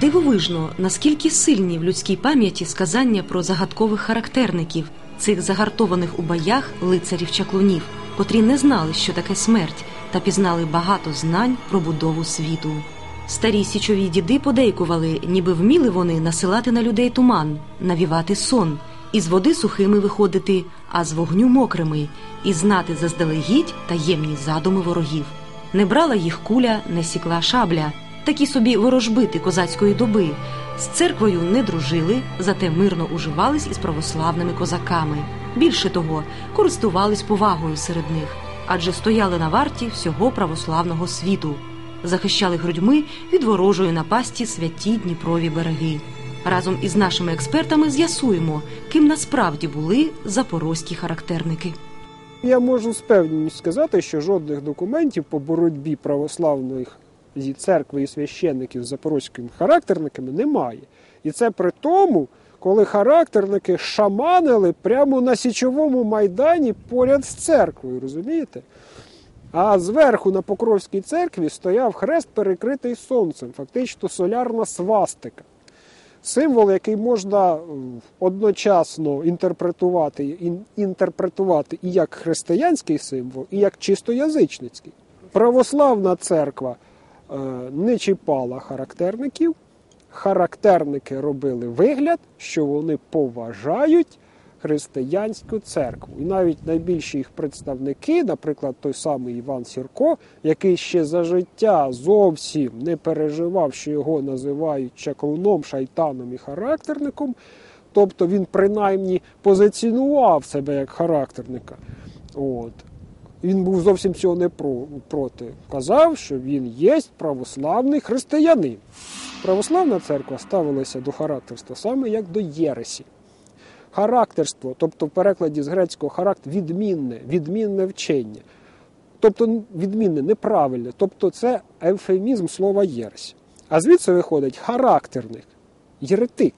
Дивовижно, наскільки сильні в людській пам'яті сказання про загадкових характерників, цих загартованих у боях лицарів чаклунів, котрі не знали, що таке смерть, та пізнали багато знань про будову світу. Старі січові діди подейкували, ніби вміли вони насилати на людей туман, навівати сон, із води сухими виходити, а з вогню мокрими, і знати заздалегідь таємні задуми ворогів. Не брала їх куля, не сікла шабля такі собі ворожбити козацької доби. З церквою не дружили, зате мирно уживались із православними козаками. Більше того, користувались повагою серед них, адже стояли на варті всього православного світу, захищали грудьми від ворожої напасті святі Дніпрові береги. Разом із нашими експертами з'ясуємо, ким насправді були запорозькі характерники. Я можу з певністю сказати, що жодних документів по боротьбі православних зі церкви і священників з запорозькими характерниками немає. І це при тому, коли характерники шаманили прямо на січовому майдані поряд з церквою, розумієте? А зверху на Покровській церкві стояв хрест, перекритий сонцем, фактично солярна свастика. Символ, який можна одночасно інтерпретувати інтерпретувати і як християнський символ, і як чисто язичницький. Православна церква Е, не чіпала характерників. Характерники робили вигляд, що вони поважають християнську церкву. І навіть найбільші їх представники, наприклад, той самий Іван Сірко, який ще за життя зовсім не переживав, що його називають чаклуном, шайтаном і характерником. Тобто він принаймні позиціонував себе як характерника. От. Він був зовсім цього не проти. Казав, що він є православний християнин. Православна церква ставилася до характерства саме як до Єресі. Характерство, тобто в перекладі з грецького характер відмінне, відмінне вчення. Тобто відмінне, неправильне. Тобто це евфемізм слова єресь. А звідси виходить характерник, єретик.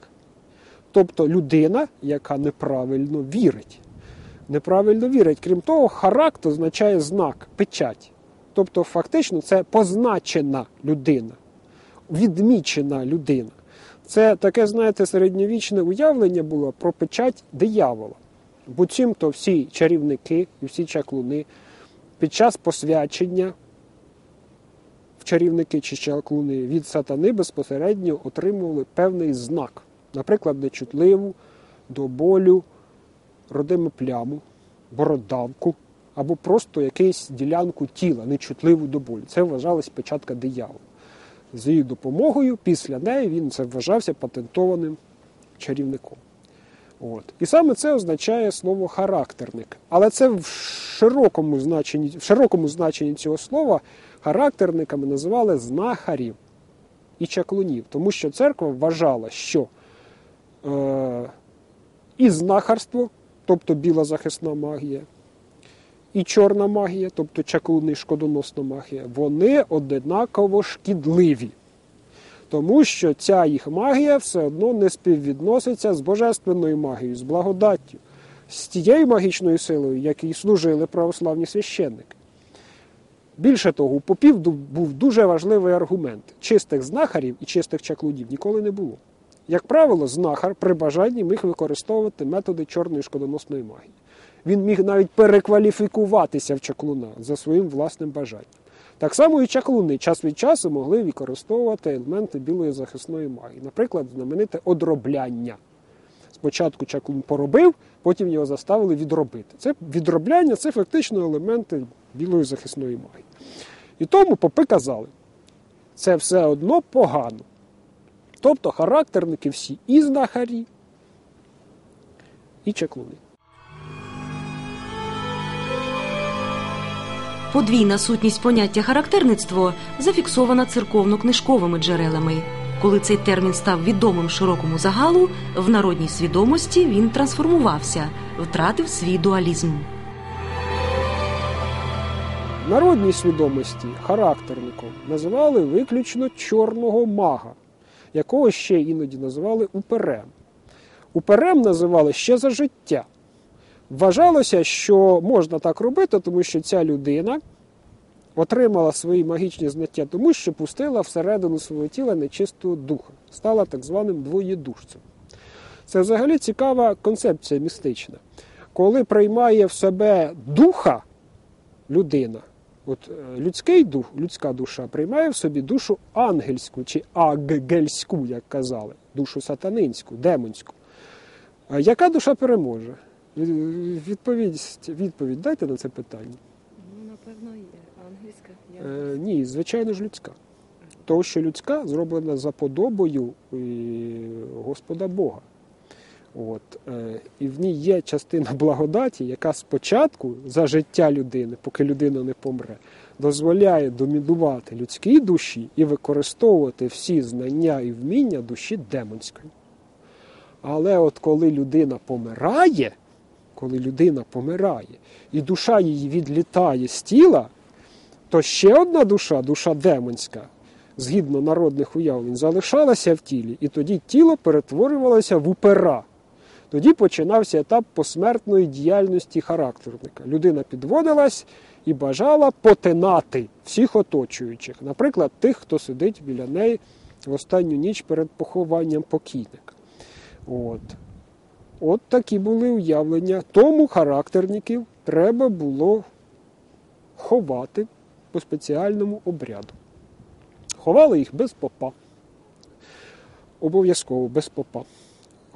Тобто людина, яка неправильно вірить неправильно вірять. Крім того, характер означає знак, печать. Тобто, фактично, це позначена людина, відмічена людина. Це таке, знаєте, середньовічне уявлення було про печать диявола. Буцімто всі чарівники і всі чаклуни під час посвячення в чарівники чи чаклуни від сатани безпосередньо отримували певний знак, наприклад, нечутливу до болю родиму пляму, бородавку або просто якусь ділянку тіла, нечутливу до болю. Це вважалось печатка диявола. З її допомогою, після неї він це вважався патентованим чарівником. От. І саме це означає слово характерник. Але це в широкому значенні в широкому значенні цього слова характерниками називали знахарів і чаклунів, тому що церква вважала, що е, і знахарство тобто біла захисна магія, і чорна магія, тобто чаклунний шкодоносна магія, вони однаково шкідливі. Тому що ця їх магія все одно не співвідноситься з божественною магією, з благодаттю, з тією магічною силою, якій служили православні священники. Більше того, у попів був дуже важливий аргумент: чистих знахарів і чистих чаклунів ніколи не було. Як правило, знахар при бажанні міг використовувати методи чорної шкодоносної магії. Він міг навіть перекваліфікуватися в чаклуна за своїм власним бажанням. Так само і чаклуни час від часу могли використовувати елементи білої захисної магії, наприклад, знамените одробляння. Спочатку чаклун поробив, потім його заставили відробити. Це відробляння це фактично елементи білої захисної магії. І тому попи казали, це все одно погано. Тобто характерники всі і знахарі, і чеклуни. Подвійна сутність поняття характерництво зафіксована церковно-книжковими джерелами. Коли цей термін став відомим широкому загалу, в народній свідомості він трансформувався, втратив свій дуалізм. В народній свідомості характерником називали виключно чорного мага, якого ще іноді називали уперем. Уперем називали ще за життя. Вважалося, що можна так робити, тому що ця людина отримала свої магічні знаття, тому що пустила всередину свого тіла нечистого духа, стала так званим двоєдушцем. Це взагалі цікава концепція містична. Коли приймає в себе духа людина, от е, людський дух, людська душа приймає в собі душу ангельську чи аггельську, як казали, душу сатанинську, демонську. А яка душа переможе? Відповідь, відповідь дайте на це питання. Ну, напевно, є англійська. Я... Е, ні, звичайно ж людська. Тому що людська зроблена за подобою е, Господа Бога. От, е, і в ній є частина благодаті, яка спочатку за життя людини, поки людина не помре, дозволяє домінувати людській душі і використовувати всі знання і вміння душі демонської. Але от коли людина помирає, коли людина помирає, і душа її відлітає з тіла, то ще одна душа, душа демонська, згідно народних уявлень, залишалася в тілі, і тоді тіло перетворювалося в упера. Тоді починався етап посмертної діяльності характерника. Людина підводилась і бажала потинати всіх оточуючих, наприклад, тих, хто сидить біля неї в останню ніч перед похованням покійника. От. От такі були уявлення. Тому характерників треба було ховати по спеціальному обряду. Ховали їх без попа. Обов'язково без попа.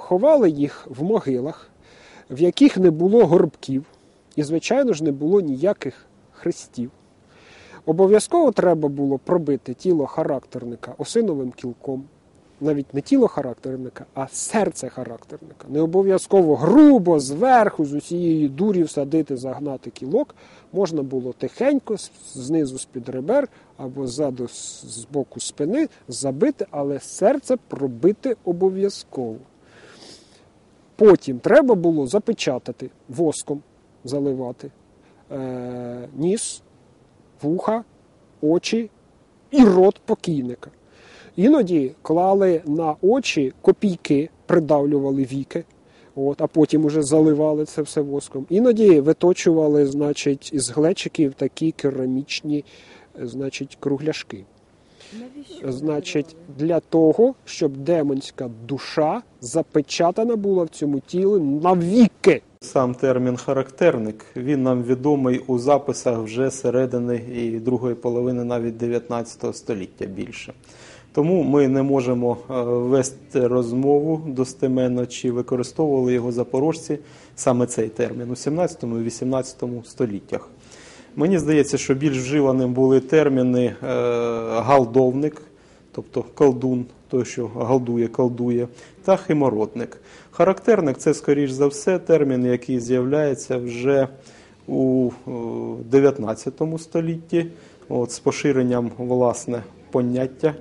Ховали їх в могилах, в яких не було горбків, і, звичайно ж, не було ніяких хрестів. Обов'язково треба було пробити тіло характерника осиновим кілком, навіть не тіло характерника, а серце характерника. Не обов'язково грубо, зверху, з усієї дурі всадити, загнати кілок. Можна було тихенько, знизу з-під ребер або ззаду з боку спини забити, але серце пробити обов'язково. Потім треба було запечатати воском, заливати е, ніс, вуха, очі і рот покійника. Іноді клали на очі копійки, придавлювали віки, от, а потім уже заливали це все воском. Іноді виточували значить, із глечиків такі керамічні значить, кругляшки. Значить, для того, щоб демонська душа запечатана була в цьому тілі навіки. Сам термін характерник він нам відомий у записах вже середини і другої половини навіть 19 століття більше. Тому ми не можемо е, вести розмову достеменно, чи використовували його запорожці саме цей термін у 17 і 18 століттях. Мені здається, що більш вживаним були терміни е, галдовник, тобто колдун, той, що галдує, колдує, та химородник. Характерник це, скоріш за все, термін, який з'являється вже у 19 столітті, от, з поширенням власне поняття.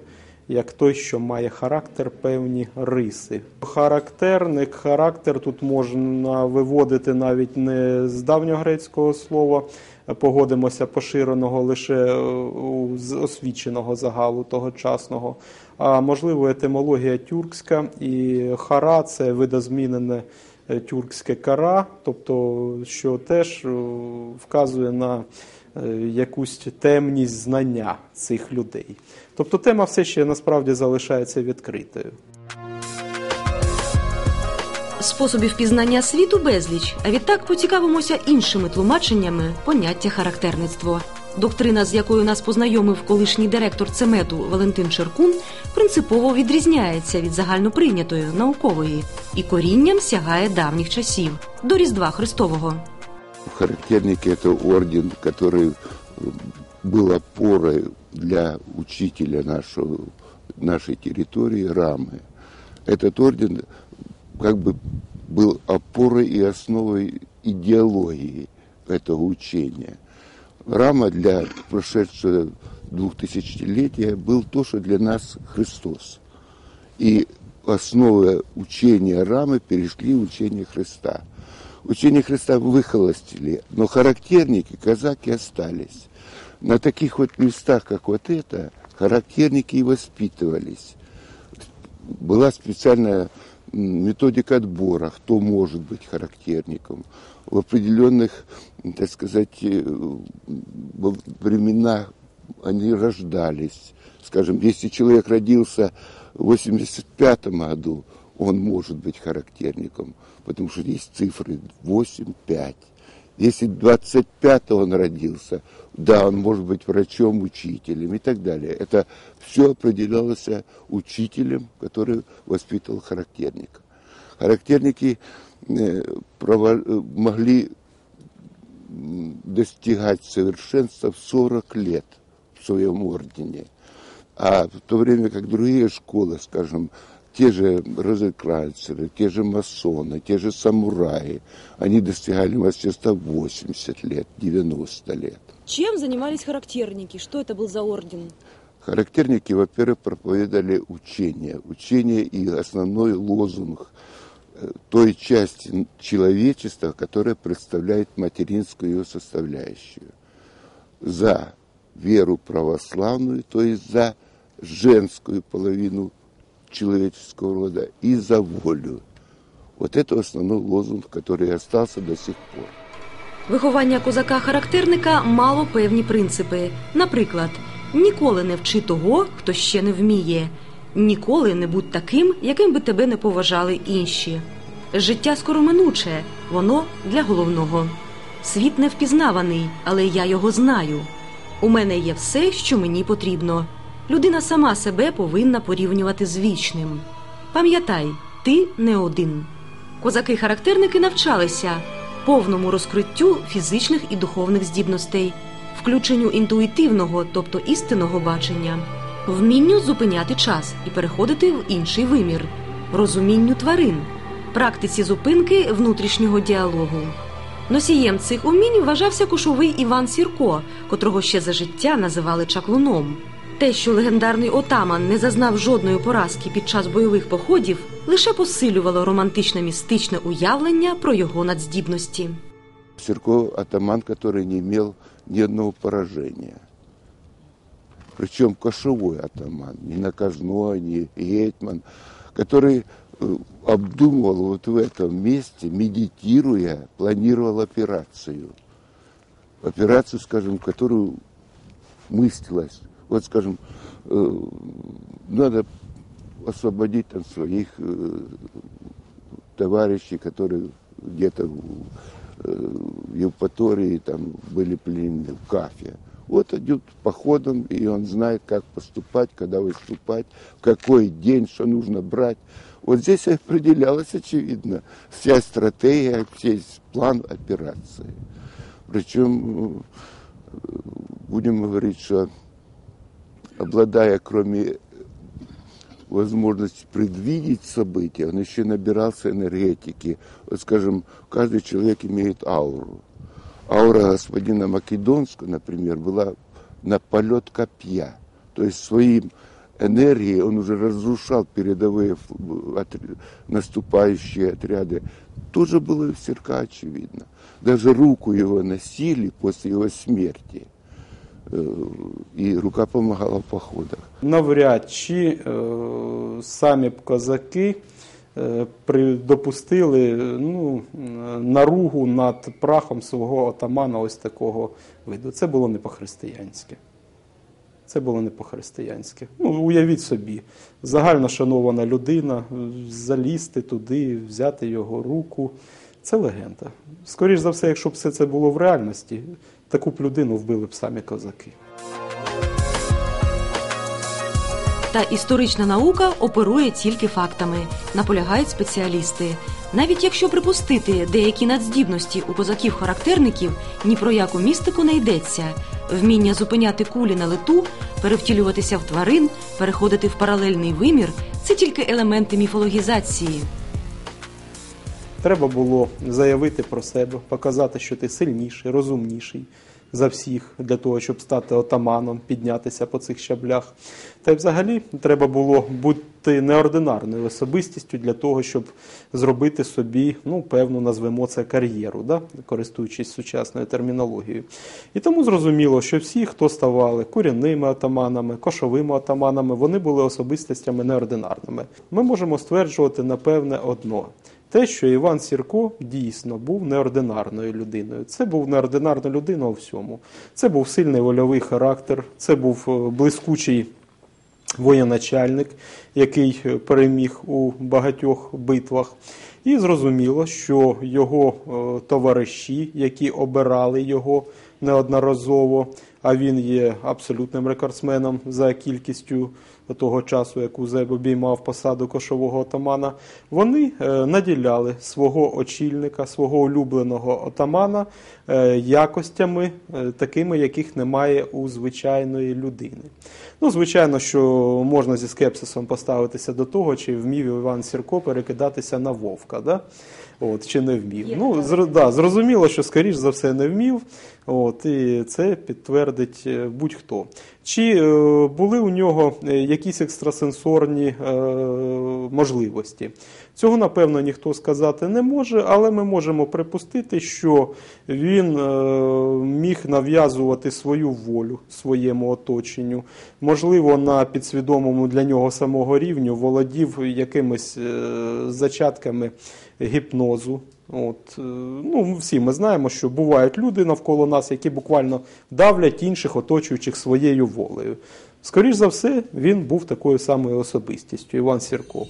Як той, що має характер, певні риси. Характерник, характер тут можна виводити навіть не з давньогрецького слова, погодимося поширеного лише у освіченого загалу тогочасного, а можливо етимологія тюркська і хара це видозмінене тюркське кара, тобто що теж вказує на якусь темність знання цих людей. Тобто тема все ще насправді залишається відкритою Способів пізнання світу безліч, а відтак поцікавимося іншими тлумаченнями поняття характерництво. Доктрина, з якою нас познайомив колишній директор цемету Валентин Черкун, принципово відрізняється від загальноприйнятої наукової і корінням сягає давніх часів до Різдва Христового. Характерники – это орден, который был опорой для учителя нашего, нашей территории Рамы. Этот орден как бы был опорой и основой идеологии этого учения. Рама для прошедшего двухтысячелетия был то, что для нас Христос. И основы учения Рамы перешли в учение Христа. Учение Христа выхолостили, но характерники казаки остались. На таких вот местах, как вот это, характерники и воспитывались. Была специальная методика отбора, кто может быть характерником. В определенных, так сказать, э, времена они рождались. Скажем, если человек родился в 85 году, он может быть характерником, потому что есть цифры 8-5. Если 25 он родился, да, он может быть врачом, учителем и так далее. Это все определялось учителем, который воспитывал характерника. Характерники э, э, могли достигать совершенства в 40 лет в своем ордене. А в то время как другие школы, скажем, те же розенкранцеры, те же масоны, те же самураи, они достигали мастерства 80 лет, 90 лет. Чем занимались характерники? Что это был за орден? Характерники, во-первых, проповедовали учение. Учение и основной лозунг э, той части человечества, которая представляет материнскую ее составляющую. За веру православную, то есть за женскую половину человеческого рода и за волю. Вот это основной лозунг, который остался до сих пор. Виховання козака-характерника мало певні принципи. Наприклад, ніколи не вчи того, хто ще не вміє, ніколи не будь таким, яким би тебе не поважали інші. Життя скороминуче, воно для головного. Світ невпізнаваний, але я його знаю. У мене є все, що мені потрібно. Людина сама себе повинна порівнювати з вічним. Пам'ятай, ти не один. Козаки-характерники навчалися повному розкриттю фізичних і духовних здібностей, включенню інтуїтивного, тобто істинного бачення, вмінню зупиняти час і переходити в інший вимір, розумінню тварин, практиці зупинки внутрішнього діалогу. Носієм цих умінь вважався кошовий Іван Сірко, котрого ще за життя називали чаклуном Те, що легендарний отаман не зазнав жодної поразки під час бойових походів, лише посилювало романтичне містичне уявлення про його надздібності. Серко атаман, который не имел ни одного поражения. Причем кошевой атаман, не наказной, не гетман, который э, обдумывал вот в этом месте, медитируя, планировал операцию. Операцию, скажем, которую мыслилась. Вот, скажем, э, надо освободить там своих э, товарищей, которые где-то в э, в Евпатории там были пленены в Кафе. Вот идет походом, и он знает, как поступать, когда выступать, в какой день, что нужно брать. Вот здесь определялась, очевидно, вся стратегия, весь план операции. Причем, будем говорить, что обладая, кроме возможности предвидеть события, он еще набирался энергетики. Вот, скажем, каждый человек имеет ауру. Аура господина Македонского, например, была на полет копья. То есть своим энергией он уже разрушал передовые отр- наступающие отряды. Тоже было в Серка очевидно. Даже руку его носили после его смерти. Э, И рука помогала в походах. Навряд чи е, самі б козаки е, допустили е, ну, е, наругу над прахом свого отамана ось такого виду. Це було не по-християнськи. Це було не по-християнськи. Ну, уявіть собі, загально шанована людина, е, залізти туди, взяти його руку. Це легенда. Скоріше за все, якщо б все це було в реальності, таку б людину вбили б самі козаки. Та історична наука оперує тільки фактами, наполягають спеціалісти. Навіть якщо припустити деякі надздібності у козаків-характерників, ні про яку містику не йдеться. Вміння зупиняти кулі на лету, перевтілюватися в тварин, переходити в паралельний вимір це тільки елементи міфологізації. Треба було заявити про себе, показати, що ти сильніший, розумніший, за всіх для того, щоб стати отаманом, піднятися по цих щаблях. Та й взагалі треба було бути неординарною особистістю для того, щоб зробити собі, ну, певну, назвемо це кар'єру, да? користуючись сучасною термінологією. І тому зрозуміло, що всі, хто ставали корінними отаманами, кошовими отаманами, вони були особистостями неординарними. Ми можемо стверджувати, напевне, одно. Те, що Іван Сірко дійсно був неординарною людиною. Це був неординарна людина у всьому. Це був сильний вольовий характер, це був е, блискучий воєначальник, який е, переміг у багатьох битвах. І зрозуміло, що його е, товариші, які обирали його неодноразово, а він є абсолютним рекордсменом за кількістю того часу, як Узеб обіймав посаду кошового отамана, вони е, наділяли свого очільника, свого улюбленого отамана е, якостями, е, такими, яких немає у звичайної людини. Ну, звичайно, що можна зі скепсисом поставитися до того, чи вмів Іван Сірко перекидатися на вовка. Да? От, чи не вмів. Ну, зр, да, зрозуміло, що, скоріш за все, не вмів. От, і це підтвердить е, будь-хто. Чи е, були у нього е, якісь екстрасенсорні е, можливості? Цього, напевно, ніхто сказати не може, але ми можемо припустити, що він е, міг нав'язувати свою волю своєму оточенню. Можливо, на підсвідомому для нього самого рівню володів якимись е, зачатками гіпнозу. От, е, ну, всі ми знаємо, що бувають люди навколо нас, які буквально давлять інших оточуючих своєю волею. Скоріш за все, він був такою самою особистістю, Іван Сірко.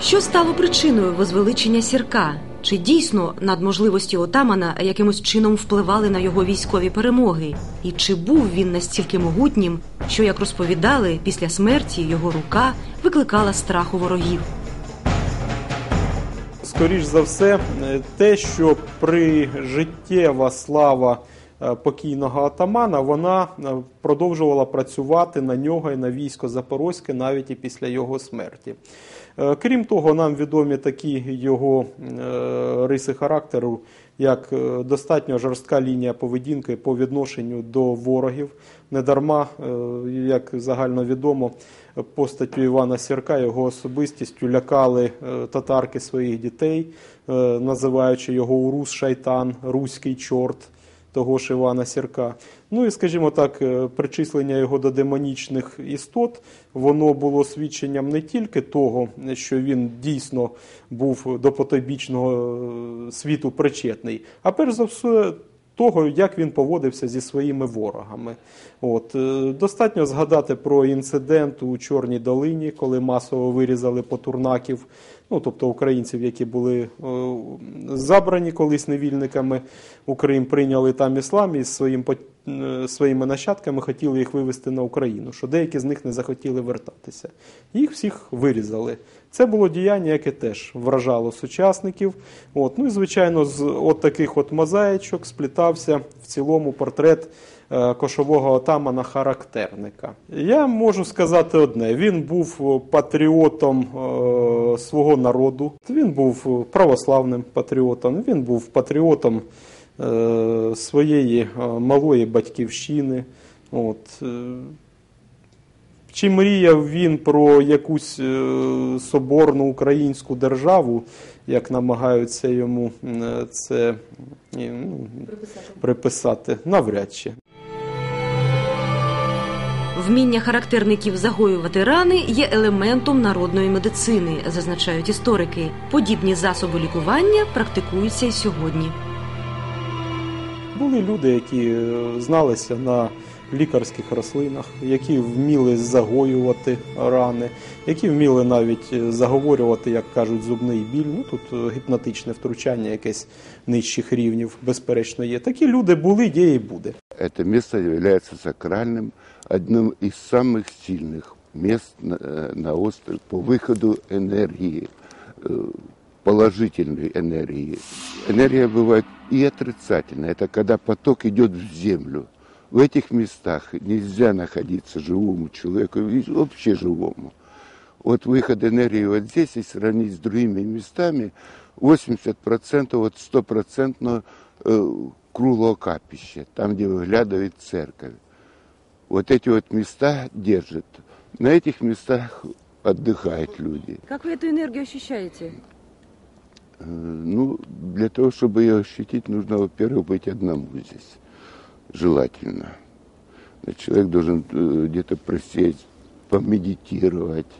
Що стало причиною возвеличення сірка? Чи дійсно надможливості отамана якимось чином впливали на його військові перемоги? І чи був він настільки могутнім, що, як розповідали, після смерті його рука викликала страх у ворогів? Скоріш за все, е, те, що при життєва слава е, покійного атамана, вона е, продовжувала працювати на нього і на військо Запорозьке навіть і після його смерті. Крім того, нам відомі такі його риси характеру, як е, достатньо жорстка лінія поведінки по відношенню до ворогів. Недарма, е, як загально відомо, постаттю Івана Сірка, його особистістю лякали е, татарки своїх дітей, називаючи його урус шайтан, руський чорт того ж Івана Сірка. Ну і, скажімо так, е, причислення його до демонічних істот, воно було свідченням не тільки того, що він дійсно був до потойбічного е, світу причетний, а перш за все. Того, як він поводився зі своїми ворогами. От, е, достатньо згадати про інцидент у Чорній долині, коли масово вирізали потурнаків, ну, тобто українців, які були е, забрані колись невільниками у прийняли там іслам і своїм, е, своїми нащадками хотіли їх вивезти на Україну, що деякі з них не захотіли вертатися. Їх всіх вирізали. Це було діяння, яке теж вражало сучасників. От, ну і звичайно, з от таких от мозаїчок сплітався в цілому портрет кошового отамана характерника. Я можу сказати одне: він був патріотом е, свого народу, він був православним патріотом, він був патріотом е, своєї е, малої батьківщини. От, е, чи мріяв він про якусь е, соборну українську державу, як намагаються йому е, це е, ну, приписати? Навряд чи. Вміння характерників загоювати рани є елементом народної медицини, зазначають історики. Подібні засоби лікування практикуються й сьогодні. Були люди, які е, зналися на лікарських рослинах, які вміли загоювати рани, які вміли навіть е, заговорювати, як кажуть, зубний біль. Ну тут е, гіпнотичне втручання, якесь нижчих рівнів, безперечно, є. Такі люди були, є і буде. Это место является сакральным, одним из самых сильных мест на, э, на острове по выходу энергии, э, положительной энергии. Энергия бывает и отрицательная. Это когда поток идет в землю. В этих местах нельзя находиться живому человеку и вообще живому. Вот выход энергии вот здесь, если сравнить с другими местами, 80% от стопроцентного э, круглого капища, там, где выглядывает церковь. Вот эти вот места держат. На этих местах отдыхают люди. Как вы эту энергию ощущаете? Э, Ну, для того, чтобы ее ощутить, нужно, во-первых, быть одному здесь. Желательно. Человек должен э, где-то просесть, помедитировать,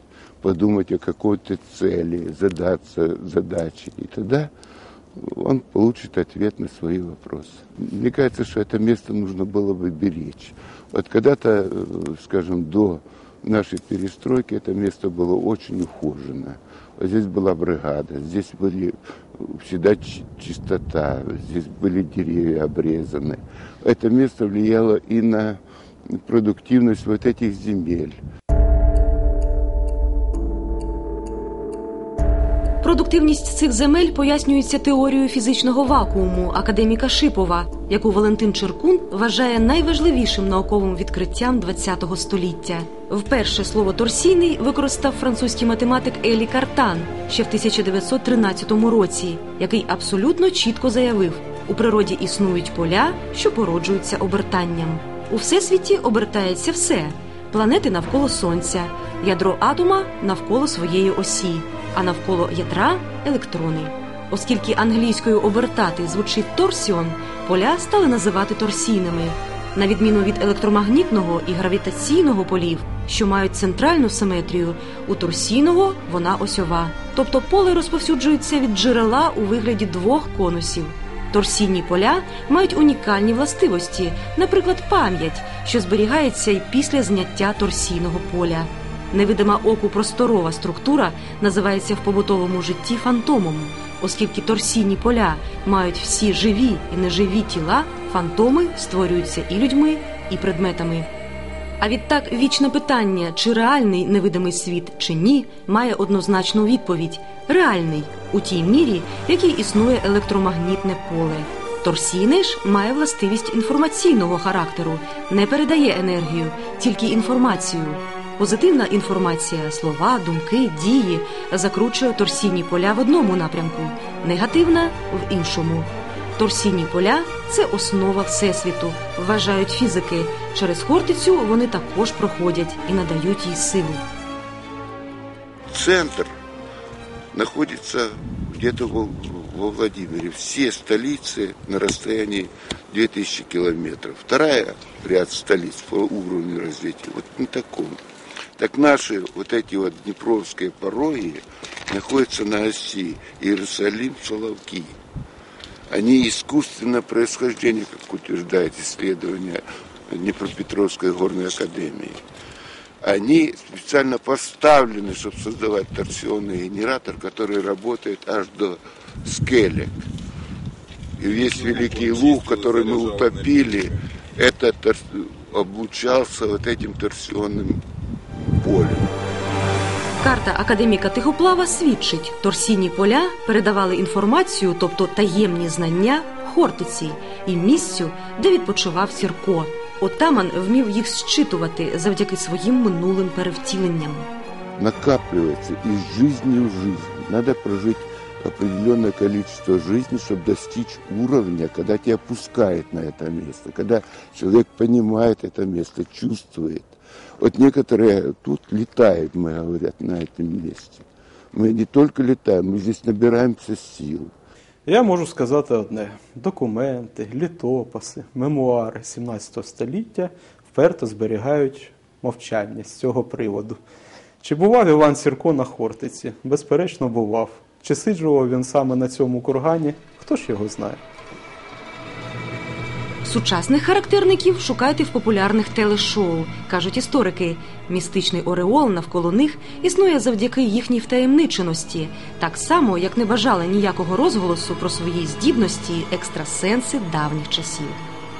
подумать о какой-то цели, задаться задачей. И тогда он получит ответ на свои вопросы. Мне кажется, что это место нужно было бы беречь. Вот когда-то, э, скажем, до нашей перестройки это место было очень ухожено. Вот здесь была бригада, здесь были э, всегда чи- чистота, здесь были деревья обрезаны. Это место влияло и на продуктивность вот этих земель. Продуктивність цих земель пояснюється теорією фізичного вакууму академіка Шипова, яку Валентин Черкун вважає найважливішим науковим відкриттям ХХ століття. Вперше слово торсійний використав французький математик Елі Картан ще в 1913 році, який абсолютно чітко заявив: у природі існують поля, що породжуються обертанням. У всесвіті обертається все планети навколо сонця, ядро атома навколо своєї осі, а навколо ядра електрони. Оскільки англійською обертати звучить торсіон, поля стали називати торсійними. На відміну від електромагнітного і гравітаційного полів, що мають центральну симетрію, у торсійного вона осьова. Тобто поле розповсюджується від джерела у вигляді двох конусів. Торсійні поля мають унікальні властивості, наприклад, пам'ять, що зберігається й після зняття торсійного поля. Невидима оку просторова структура називається в побутовому житті фантомом, оскільки торсійні поля мають всі живі і неживі тіла, фантоми створюються і людьми, і предметами. А відтак вічне питання, чи реальний невидимий світ, чи ні, має однозначну відповідь: реальний у тій мірі, в якій існує електромагнітне поле. Торсійне ж має властивість інформаційного характеру, не передає енергію, тільки інформацію. Позитивна інформація, слова, думки, дії закручує торсійні поля в одному напрямку, негативна в іншому. Торсійні поля це основа всесвіту, вважають фізики. Через хортицю вони також проходять і надають їй силу. Центр находится где-то во, Владимире. Все столицы на расстоянии 2000 километров. Вторая ряд столиц по уровню развития вот на таком. Так наши вот эти вот днепровские пороги находятся на оси Иерусалим-Соловки. Они искусственно происхождения, как утверждает исследование Днепропетровской горной академии. Они специально поставлены, чтобы создавать торсионный генератор, который работает аж до скелек. И весь Великий Луг, который мы утопили, это облучался вот этим торсионным полем. Карта академіка Тихоплава свідчить, торсійні поля передавали інформацію, тобто таємні знання, Хортиці і місцю, де відпочивав Сірко. Отаман вмів їх зчитувати завдяки своїм минулим перевтіленням. накапливается из жизни в жизнь. Надо прожить определенное количество жизни, чтобы достичь уровня, когда тебя пускает на это место, когда человек понимает это место, чувствует. Вот некоторые тут летают, мы говорят, на этом месте. Мы не только летаем, мы здесь набираемся сил. Я можу сказати одне: документи, літописи, мемуари 17 століття вперто зберігають мовчання з цього приводу. Чи бував Іван Сірко на Хортиці? Безперечно, бував. Чи сиджував він саме на цьому кургані? Хто ж його знає? Сучасних характерників шукайте в популярних телешоу, кажуть історики. Містичний ореол навколо них існує завдяки їхній втаємниченості, так само як не бажали ніякого розголосу про свої здібності екстрасенси давніх часів.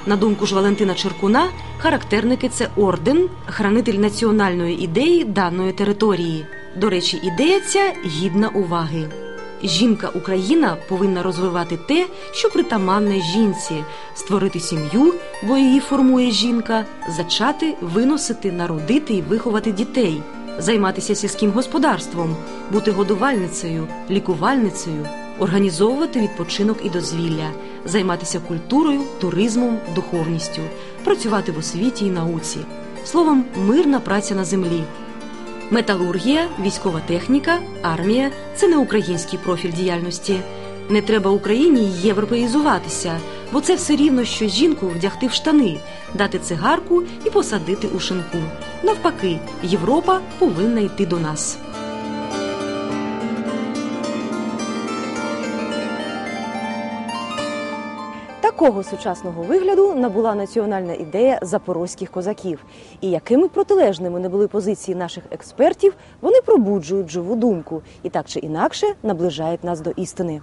На думку ж Валентина Черкуна, характерники це орден, хранитель національної ідеї даної території. До речі, ідея ця гідна уваги. Жінка Україна повинна розвивати те, що притаманне жінці, створити сім'ю, бо її формує жінка, зачати, виносити, народити і виховати дітей. займатися сільським господарством, бути годувальницею, лікувальницею, організовувати відпочинок і дозвілля, займатися культурою, туризмом, духовністю, працювати в освіті і науці. Словом, мирна праця на землі. Металургія, військова техніка, армія це не український профіль діяльності. Не треба Україні європеїзуватися, бо це все рівно, що жінку вдягти в штани, дати цигарку і посадити у шинку. Навпаки, Європа повинна йти до нас. Такого сучасного вигляду набула національна ідея запорозьких козаків. І якими протилежними не були позиції наших експертів, вони пробуджують живу думку і так чи інакше наближають нас до істини.